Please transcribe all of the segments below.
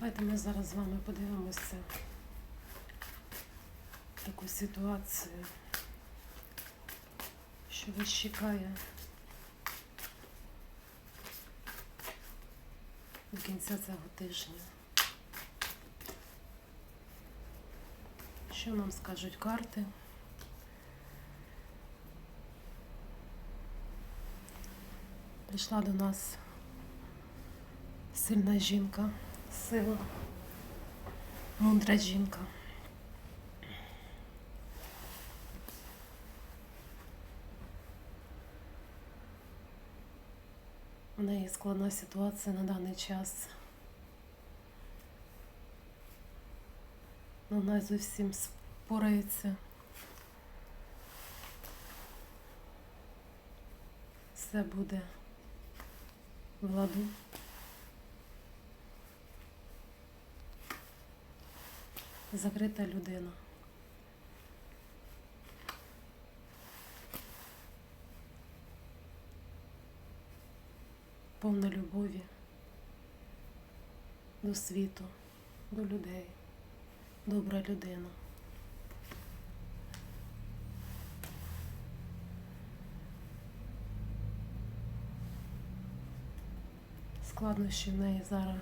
Давайте ми зараз з вами подивимося таку ситуацію, що вас чекає до кінця цього тижня. Що нам скажуть карти? Прийшла до нас сильна жінка, сила, мудра жінка. У неї складна ситуація на даний час. Вона з усім спорається. Все буде в ладу. Закрита людина. Повна любові до світу, до людей, добра людина. Складнощі в неї зараз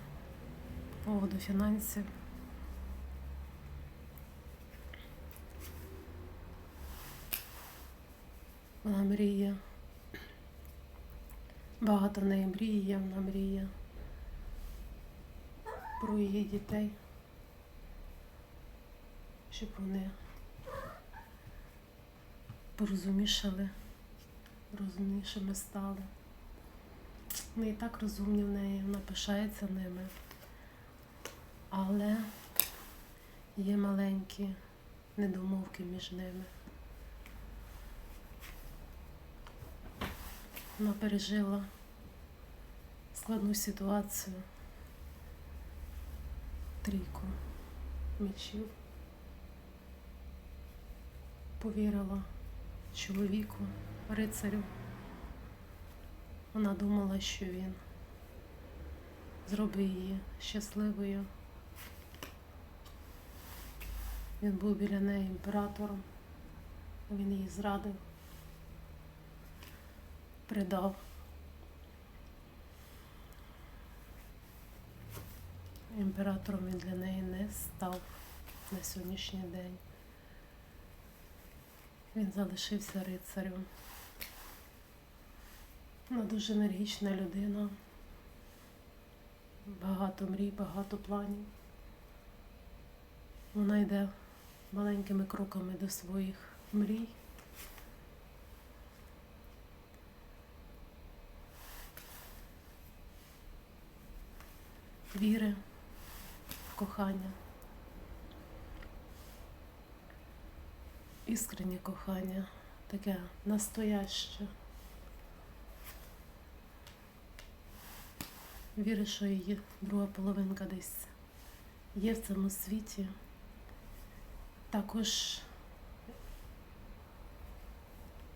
по поводу фінансів. Мріє. Багато в неї мрії вона мріє про її дітей, щоб вони порозумішали, розумнішими стали. Вони і так розумні в неї, вона пишається ними. Але є маленькі недомовки між ними. Вона пережила складну ситуацію. Трійку мечів. Повірила чоловіку, рицарю. Вона думала, що він зробить її щасливою. Він був біля неї імператором, він її зрадив, предав. Імператором він для неї не став на сьогоднішній день. Він залишився рицарем. Вона дуже енергічна людина. Багато мрій, багато планів. Вона йде маленькими кроками до своїх мрій. Віри кохання. Іскреннє кохання, таке настояще. Вірю, що її друга половинка десь є в цьому світі. Також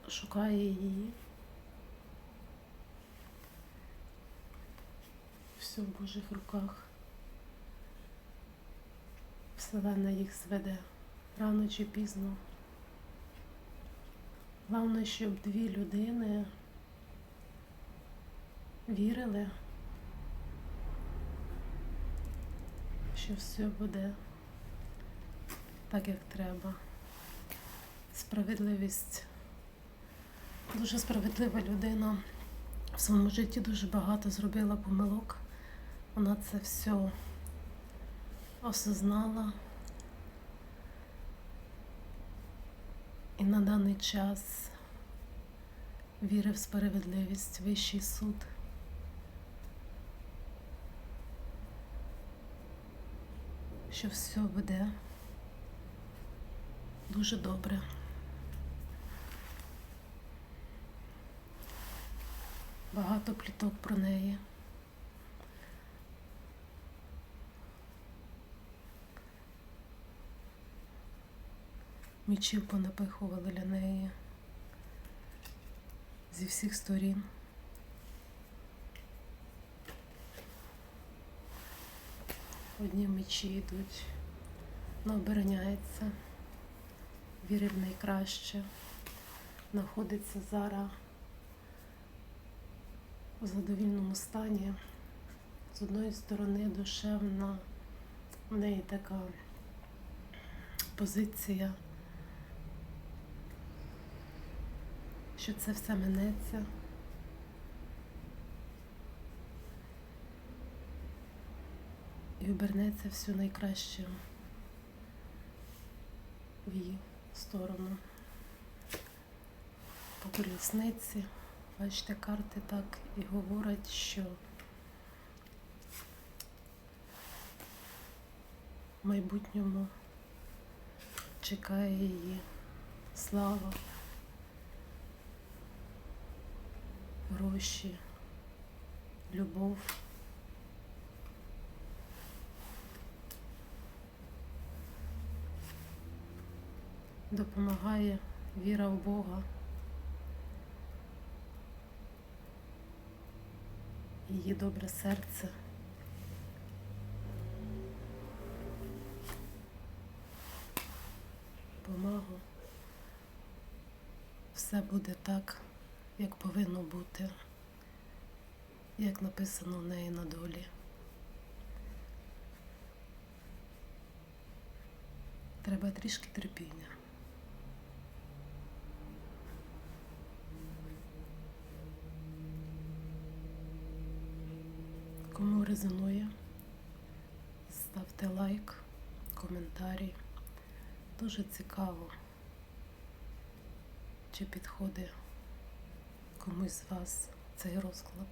шукає її. Все в Божих руках. Вселенна їх зведе рано чи пізно. Головне, щоб дві людини вірили. що все буде так, як треба. Справедливість. Дуже справедлива людина. В своєму житті дуже багато зробила помилок. Вона це все осознала. І на даний час вірить в справедливість, вищий суд. що все буде дуже добре. Багато пліток про неї. Мічів понапихували для неї зі всіх сторін. одні мечі йдуть, але обороняється, вірить в найкраще, знаходиться зараз у задовільному стані. З одної сторони душевна, в неї така позиція, що це все минеться. І обернеться все найкраще в її сторону. По колісниці, бачите, карти так і говорять, що в майбутньому чекає її слава, гроші, любов. Допомагає віра в Бога. Її добре серце. Помагу. Все буде так, як повинно бути, як написано в неї на долі. Треба трішки терпіння. Кому резонує, ставте лайк, коментарі. Дуже цікаво, чи підходить комусь з вас цей розклад.